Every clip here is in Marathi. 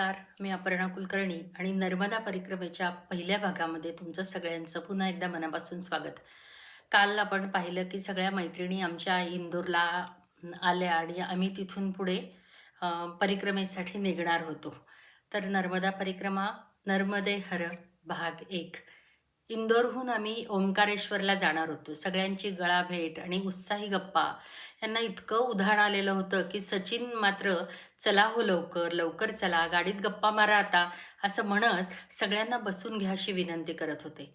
नमस्कार मी अपर्णा कुलकर्णी आणि नर्मदा परिक्रमेच्या पहिल्या भागामध्ये तुमचं सगळ्यांचं पुन्हा एकदा मनापासून स्वागत. काल आपण पाहिलं की सगळ्या मैत्रिणी आमच्या इंदोरला आल्या आणि आम्ही तिथून पुढे परिक्रमेसाठी निघणार होतो. तर नर्मदा परिक्रमा नर्मदे हर भाग एक. इंदोरहून आम्ही ओंकारेश्वरला जाणार होतो. सगळ्यांची गळाभेट आणि उत्साही गप्पा. यांना इतकं उधाण आलेलं होतं की सचिन मात्र चला हो लवकर लवकर चला गाडीत गप्पा मारा आता असं म्हणत सगळ्यांना बसून घ्या अशी विनंती करत होते.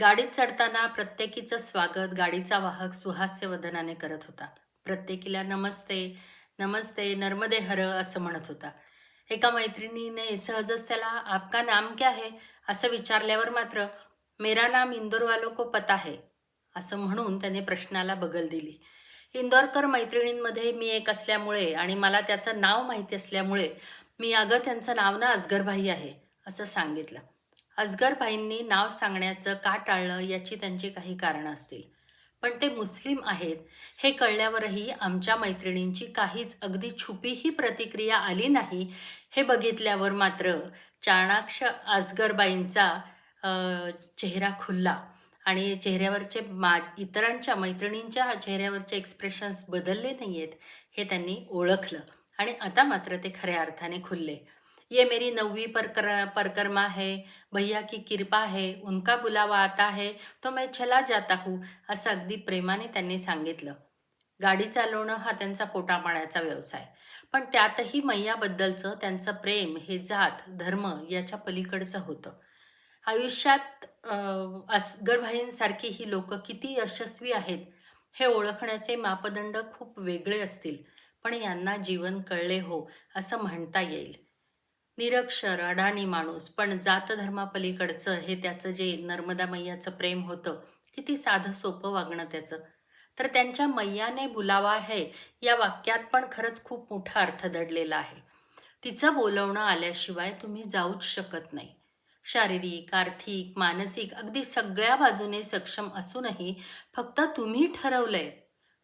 गाडीत चढताना प्रत्येकीचं स्वागत गाडीचा वाहक सुहास्य वदनाने करत होता. प्रत्येकीला नमस्ते नमस्ते नर्मदे हर असं म्हणत होता. एका मैत्रिणीने सहजच त्याला आपका नाम क्या है? असं विचारल्यावर मात्र मेरा नाम इंदोर को पता है असं म्हणून त्याने प्रश्नाला बगल दिली. इंदोरकर मैत्रिणींमध्ये मी एक असल्यामुळे आणि मला त्याचं नाव माहिती असल्यामुळे मी अगं त्यांचं नाव ना अजगरभाई आहे असं सांगितलं. अजगरभाईंनी नाव सांगण्याचं का टाळलं याची त्यांची काही कारणं असतील. पण ते मुस्लिम आहेत हे कळल्यावरही आमच्या मैत्रिणींची काहीच अगदी छुपीही प्रतिक्रिया आली नाही हे बघितल्यावर मात्र चाणाक्ष अजगरबाईंचा चेहरा खुलला आणि चेहऱ्यावरचे मा इतरांच्या मैत्रिणींच्या चेहऱ्यावरचे एक्सप्रेशन्स बदलले नाही आहेत हे त्यांनी ओळखलं. आणि आता मात्र ते खऱ्या अर्थाने खुलले. ये मेरी नववी परकर परकर्मा है भैया की कृपा है उनका बुलावा आता है तो मैं चला जाता हूँ असं अगदी प्रेमाने त्यांनी सांगितलं. गाडी चालवणं हा त्यांचा पोटापाण्याचा व्यवसाय. पण त्यातही मैयाबद्दलचं त्यांचं प्रेम हे जात धर्म याच्या पलीकडचं होतं. आयुष्यात अं, असगरभाईंसारखी ही लोक किती यशस्वी आहेत हे ओळखण्याचे मापदंड खूप वेगळे असतील पण यांना जीवन कळले हो असं म्हणता येईल. निरक्षर अडाणी माणूस पण जातधर्मापलीकडचं हे त्याचं जे नर्मदा मैयाचं प्रेम होतं किती साधं सोपं वागणं त्याचं. तर त्यांच्या मैयाने बुलावा है या वाक्यात पण खरंच खूप मोठा अर्थ दडलेला आहे. तिचं बोलवणं आल्याशिवाय तुम्ही जाऊच शकत नाही. शारीरिक आर्थिक मानसिक अगदी सगळ्या बाजूने सक्षम असूनही फक्त तुम्ही ठरवलंय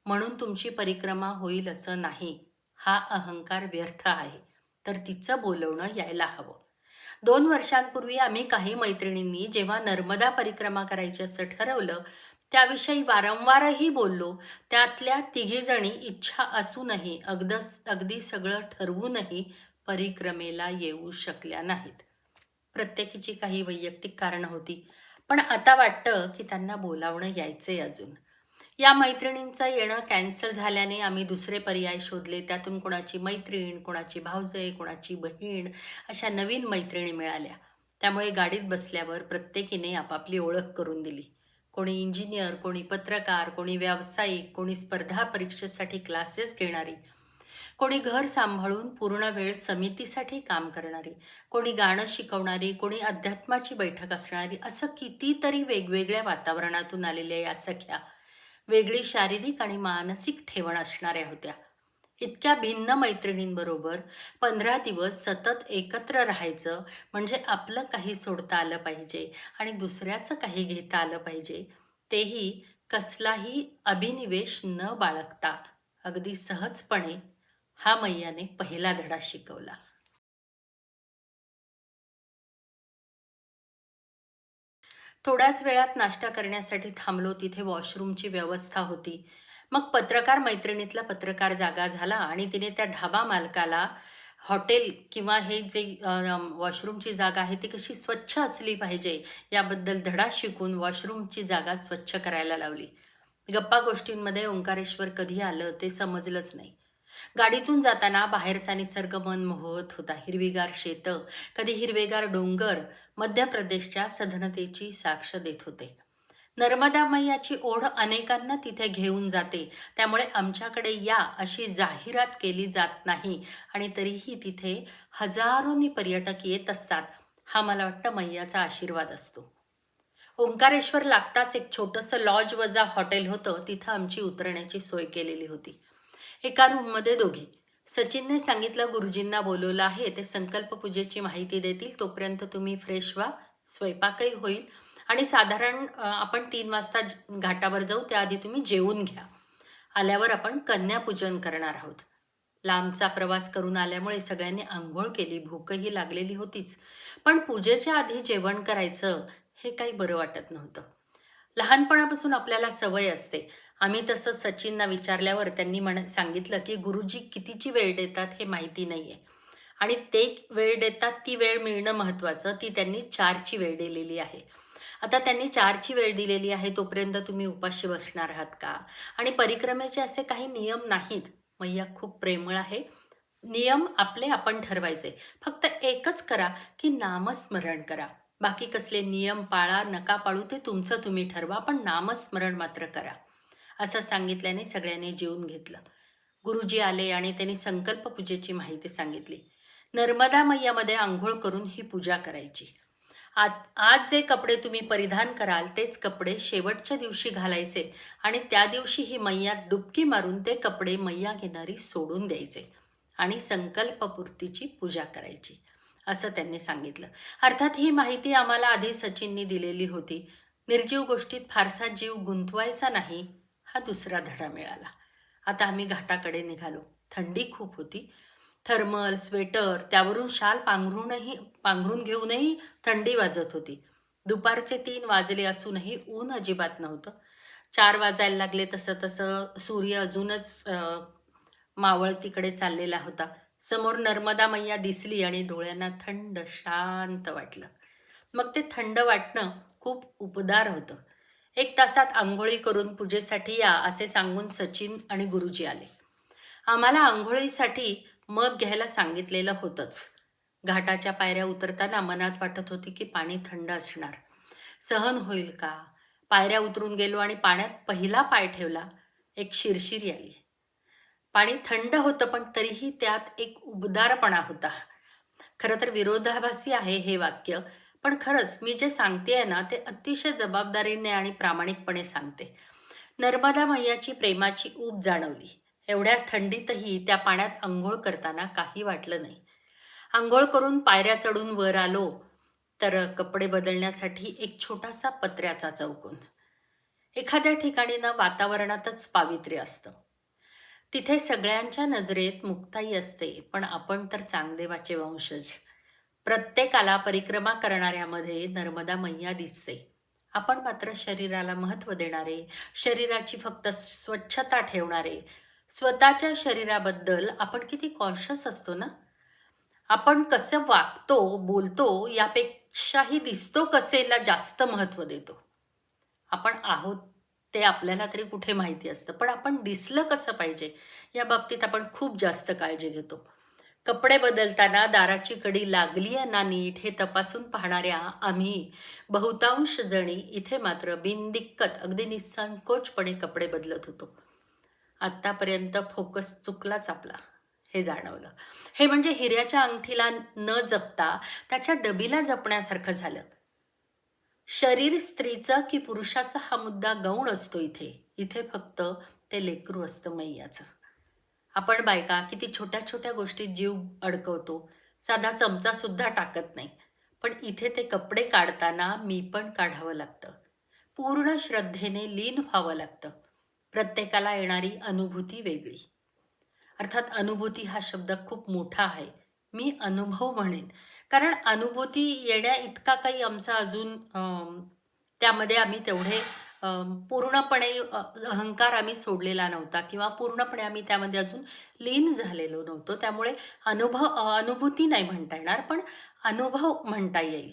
म्हणून तुमची परिक्रमा होईल असं नाही. हा अहंकार व्यर्थ आहे. तर तिचं बोलवणं यायला हवं. दोन वर्षांपूर्वी आम्ही काही मैत्रिणींनी जेव्हा नर्मदा परिक्रमा करायची असं ठरवलं त्याविषयी वारंवारही बोललो. त्यातल्या तिघीजणी इच्छा असूनही अगद अगदी सगळं ठरवूनही परिक्रमेला येऊ शकल्या नाहीत. प्रत्येकीची काही वैयक्तिक कारणं होती. पण आता वाटतं की त्यांना बोलावणं यायचंय अजून. या मैत्रिणींचं येणं कॅन्सल झाल्याने आम्ही दुसरे पर्याय शोधले. त्यातून कोणाची मैत्रीण कोणाची भावजय कोणाची बहीण अशा नवीन मैत्रिणी मिळाल्या. त्यामुळे गाडीत बसल्यावर प्रत्येकीने आपापली ओळख करून दिली. कोणी इंजिनियर कोणी पत्रकार कोणी व्यावसायिक कोणी स्पर्धा परीक्षेसाठी क्लासेस घेणारी. कोणी घर सांभाळून पूर्ण वेळ समितीसाठी काम करणारी कोणी गाणं शिकवणारी कोणी अध्यात्माची बैठक असणारी असं कितीतरी वेगवेगळ्या वातावरणातून आलेल्या या सख्या वेगळी शारीरिक आणि मानसिक ठेवण असणाऱ्या होत्या. इतक्या भिन्न मैत्रिणींबरोबर पंधरा दिवस सतत एकत्र राहायचं म्हणजे आपलं काही सोडता आलं पाहिजे आणि दुसऱ्याचं काही घेता आलं पाहिजे तेही कसलाही अभिनिवेश न बाळगता अगदी सहजपणे हा मैयाने पहिला धडा शिकवला. थोड्याच वेळात नाश्ता करण्यासाठी थांबलो तिथे वॉशरूमची व्यवस्था होती. मग पत्रकार मैत्रिणीतला पत्रकार जागा झाला आणि तिने त्या ढाबा मालकाला हॉटेल किंवा हे जे वॉशरूमची जागा आहे ती कशी स्वच्छ असली पाहिजे याबद्दल धडा शिकून वॉशरूमची जागा स्वच्छ करायला लावली. गप्पा गोष्टींमध्ये ओंकारेश्वर कधी आलं ते समजलंच नाही. गाडीतून जाताना बाहेरचा निसर्ग मन मोहत होता. हिरवीगार शेतं कधी हिरवेगार डोंगर मध्य प्रदेशच्या सधनतेची साक्ष देत होते. नर्मदा मैयाची ओढ अनेकांना तिथे घेऊन जाते. त्यामुळे आमच्याकडे या अशी जाहिरात केली जात नाही आणि तरीही तिथे हजारोनी पर्यटक येत असतात हा मला वाटतं मैयाचा आशीर्वाद असतो. ओंकारेश्वर लागताच एक छोटंसं लॉज वजा हॉटेल होतं. तिथं आमची उतरण्याची सोय केलेली होती. एका रूममध्ये दोघी. सचिनने सांगितलं गुरुजींना बोलवलं आहे. ते संकल्प पूजेची माहिती देतील. तोपर्यंत तुम्ही फ्रेश व्हा. स्वयंपाकही होईल. आणि साधारण आपण तीन वाजता घाटावर जाऊ. त्याआधी तुम्ही जेवून घ्या. आल्यावर आपण कन्यापूजन करणार आहोत. लांबचा प्रवास करून आल्यामुळे सगळ्यांनी आंघोळ केली. भूकही लागलेली होतीच. पण पूजेच्या आधी जेवण करायचं हे काही बरं वाटत नव्हतं. लहानपणापासून आपल्याला सवय असते. आम्ही तसं सचिनना विचारल्यावर त्यांनी म्हण सांगितलं की गुरुजी कितीची वेळ देतात हे माहिती नाही आहे आणि ते वेळ देतात ती वेळ मिळणं महत्त्वाचं. ती त्यांनी चारची वेळ दिलेली आहे. आता त्यांनी चारची वेळ दिलेली आहे तोपर्यंत तुम्ही उपाशी बसणार आहात का? आणि परिक्रमेचे असे काही नियम नाहीत. मैया खूप प्रेमळ आहे. नियम आपले आपण ठरवायचे. फक्त एकच करा की नामस्मरण करा. बाकी कसले नियम पाळा नका पाळू ते तुमचं तुम्ही ठरवा पण नामस्मरण मात्र करा. असं सांगितल्याने सगळ्यांनी जेवून घेतलं. गुरुजी आले आणि त्यांनी संकल्प पूजेची माहिती सांगितली. नर्मदा मैयामध्ये आंघोळ करून ही पूजा करायची. आज आज जे कपडे तुम्ही परिधान कराल तेच कपडे शेवटच्या दिवशी घालायचे आणि त्या दिवशी ही मैया डुबकी मारून ते कपडे मैया घेणारी सोडून द्यायचे आणि संकल्पपूर्तीची पूजा करायची असं त्यांनी सांगितलं. अर्थात ही माहिती आम्हाला आधी सचिननी दिलेली होती. निर्जीव गोष्टीत फारसा जीव गुंतवायचा नाही. हा दुसरा धडा मिळाला. आता आम्ही घाटाकडे निघालो. थंडी खूप होती. थर्मल स्वेटर त्यावरून शाल पांघरूनही पांघरून घेऊनही थंडी वाजत होती. दुपारचे तीन वाजले असूनही ऊन अजिबात नव्हतं. चार वाजायला लागले तसं तसं सूर्य अजूनच मावळ मावळतीकडे चाललेला होता. समोर नर्मदा मैया दिसली आणि डोळ्यांना थंड शांत वाटलं. मग ते थंड वाटणं खूप उपदार होतं. एक तासात आंघोळी करून पूजेसाठी या असे सांगून सचिन आणि गुरुजी आले. आम्हाला आंघोळीसाठी मग घ्यायला सांगितलेलं होतंच. घाटाच्या पायऱ्या उतरताना मनात वाटत होती की पाणी थंड असणार. सहन होईल का? पायऱ्या उतरून गेलो आणि पाण्यात पहिला पाय ठेवला. एक शिरशिरी आली पाणी थंड होतं पण तरीही त्यात एक उबदारपणा होता. खरं तर विरोधाभासी आहे हे वाक्य. पण खरंच मी जे सांगते आहे ना ते अतिशय जबाबदारीने आणि प्रामाणिकपणे सांगते. नर्मदा मैयाची प्रेमाची ऊब जाणवली. एवढ्या थंडीतही त्या पाण्यात आंघोळ करताना काही वाटलं नाही. आंघोळ करून पायऱ्या चढून वर आलो तर कपडे बदलण्यासाठी एक छोटासा पत्र्याचा चौकोन. एखाद्या ठिकाणी ना वातावरणातच पावित्र्य असतं. तिथे सगळ्यांच्या नजरेत मुक्ताई असते पण आपण तर चांगदेवाचे वंशज. प्रत्येकाला परिक्रमा करणाऱ्यामध्ये नर्मदा मैया दिसते. आपण मात्र शरीराला महत्त्व देणारे शरीराची फक्त स्वच्छता ठेवणारे स्वतःच्या शरीराबद्दल आपण किती कॉन्शियस असतो ना? आपण कसं वागतो बोलतो यापेक्षाही दिसतो कसेला जास्त महत्त्व देतो? आपण आहोत ते आपल्याला तरी कुठे माहिती असतं पण आपण दिसलं कसं पाहिजे? या बाबतीत आपण खूप जास्त काळजी घेतो. कपडे बदलताना दाराची कडी लागली आहे ना नीट हे तपासून पाहणाऱ्या आम्ही बहुतांश जणी इथे मात्र बिनदिक्कत अगदी निसंकोचपणे कपडे बदलत होतो. आत्तापर्यंत फोकस चुकलाच आपला हे जाणवलं. हे म्हणजे हिऱ्याच्या अंगठीला न जपता त्याच्या डबीला जपण्यासारखं झालं. शरीर स्त्रीचं की पुरुषाचा हा मुद्दा गौण असतो इथे. इथे फक्त ते लेकरू असतं मैयाचं. आपण बायका किती छोट्या छोट्या गोष्टीत जीव अडकवतो साधा चमचा सुद्धा टाकत नाही. पण इथे ते कपडे काढताना मी पण काढावं लागतं. पूर्ण श्रद्धेने लीन व्हावं लागतं. प्रत्येकाला येणारी अनुभूती वेगळी. अर्थात अनुभूती हा शब्द खूप मोठा आहे. मी अनुभव म्हणेन. कारण अनुभूती येण्या इतका काही आमचा अजून त्यामध्ये आम्ही तेवढे पूर्णपणे अहंकार आम्ही सोडलेला नव्हता किंवा पूर्णपणे आम्ही त्यामध्ये अजून लीन झालेलो नव्हतो. त्यामुळे अनुभव अनुभूती नाही म्हणता येणार पण अनुभव म्हणता येईल.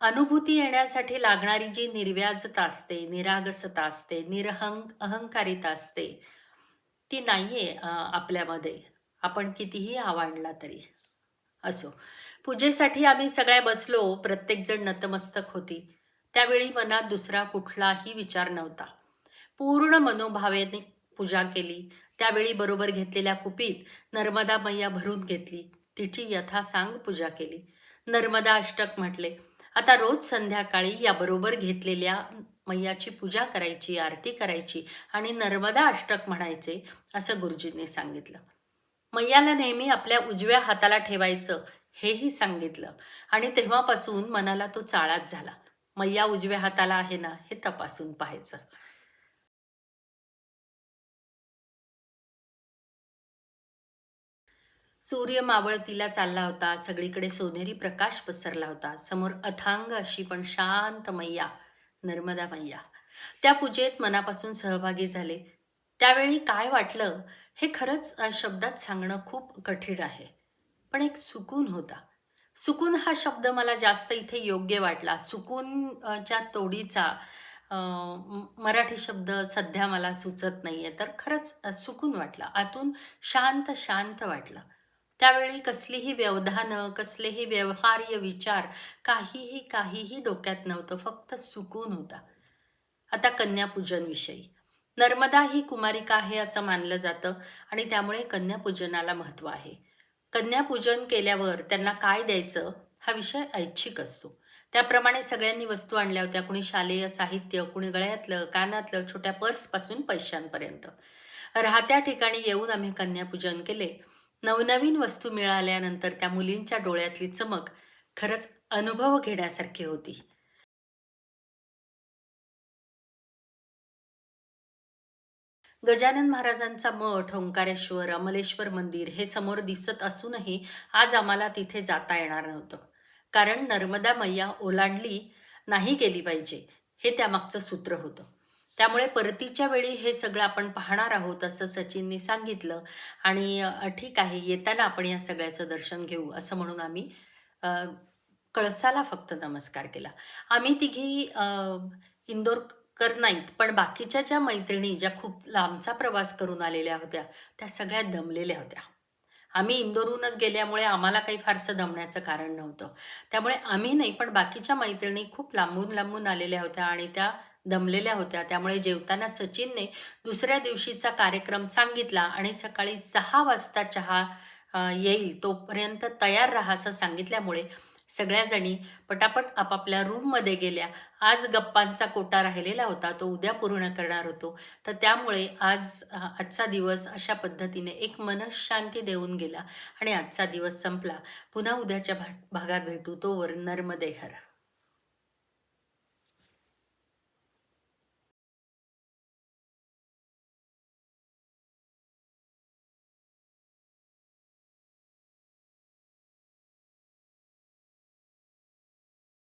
अनुभूती येण्यासाठी लागणारी जी निर्व्याजता असते निरागसता असते निरहंग अहंकारिता असते ती नाहीये आपल्यामध्ये. आपण कितीही आवडला तरी. असो. पूजेसाठी आम्ही सगळ्या बसलो प्रत्येकजण नतमस्तक होती. त्यावेळी मनात दुसरा कुठलाही विचार नव्हता. पूर्ण मनोभावेने पूजा केली. त्यावेळी बरोबर घेतलेल्या कुपीत नर्मदा मैया भरून घेतली. तिची यथासांग पूजा केली. नर्मदा अष्टक म्हटले आता रोज संध्याकाळी याबरोबर घेतलेल्या मैयाची पूजा करायची आरती करायची आणि नर्मदा अष्टक म्हणायचे असं गुरुजींनी सांगितलं. मैयाला नेहमी आपल्या उजव्या हाताला ठेवायचं हेही सांगितलं आणि तेव्हापासून मनाला तो चाळाच झाला. मैया उजव्या हाताला आहे ना हे तपासून पाहायचं. सूर्य मावळतीला चालला होता. सगळीकडे सोनेरी प्रकाश पसरला होता. समोर अथांग अशी पण शांत मैया नर्मदा मैया. त्या पूजेत मनापासून सहभागी झाले. त्यावेळी काय वाटलं? हे खरंच शब्दात सांगणं खूप कठीण आहे. पण एक सुकून होता. सुकून हा शब्द मला जास्त इथे योग्य वाटला. सुकूनच्या तोडीचा मराठी शब्द सध्या मला सुचत नाही आहे तर खरंच सुकून वाटला. आतून शांत शांत वाटलं. त्यावेळी कसलीही व्यवधानं कसलेही व्यवहार्य विचार काहीही काहीही डोक्यात नव्हतं. फक्त सुकून होता. आता कन्यापूजनविषयी. नर्मदा ही कुमारिका आहे असं मानलं जातं आणि त्यामुळे कन्यापूजनाला महत्त्व आहे. कन्यापूजन केल्यावर त्यांना काय द्यायचं हा विषय ऐच्छिक असतो. त्याप्रमाणे सगळ्यांनी वस्तू आणल्या होत्या. कुणी शालेय साहित्य कुणी गळ्यातलं कानातलं छोट्या पर्सपासून पैशांपर्यंत. राहत्या ठिकाणी येऊन आम्ही कन्यापूजन केले. नवनवीन वस्तू मिळाल्यानंतर त्या मुलींच्या डोळ्यातली चमक खरंच अनुभव घेण्यासारखी होती. गजानन महाराजांचा मठ ओंकारेश्वर अमलेश्वर मंदिर हे समोर दिसत असूनही आज आम्हाला तिथे जाता येणार नव्हतं. कारण नर्मदा मैया ओलांडली नाही गेली पाहिजे हे त्यामागचं सूत्र होतं. त्यामुळे परतीच्या वेळी हे सगळं आपण पाहणार आहोत असं सचिननी सांगितलं आणि ठीक आहे येताना आपण या सगळ्याचं दर्शन घेऊ असं म्हणून आम्ही कळसाला फक्त नमस्कार केला. आम्ही तिघी इंदोर करत नाहीत. पण बाकीच्या ज्या मैत्रिणी ज्या खूप लांबचा प्रवास करून आलेल्या होत्या त्या सगळ्या दमलेल्या होत्या. आम्ही इंदोरहूनच गेल्यामुळे आम्हाला काही फारसं दमण्याचं कारण नव्हतं. त्यामुळे आम्ही नाही पण बाकीच्या मैत्रिणी खूप लांबून लांबून आलेल्या होत्या आणि त्या दमलेल्या होत्या. त्यामुळे जेवताना सचिनने दुसऱ्या दिवशीचा कार्यक्रम सांगितला आणि सकाळी सहा वाजता चहा येईल तोपर्यंत तयार राहा असं सांगितल्यामुळे सगळ्या जणी पटापट आपापल्या रूममध्ये गेल्या. आज गप्पांचा कोटा राहिलेला होता तो उद्या पूर्ण करणार होतो. तर त्यामुळे आज आजचा दिवस अशा पद्धतीने एक मनशांती देऊन गेला आणि आजचा दिवस संपला. पुन्हा उद्याच्या भा भागात भेटू तोवर नर्मदे हर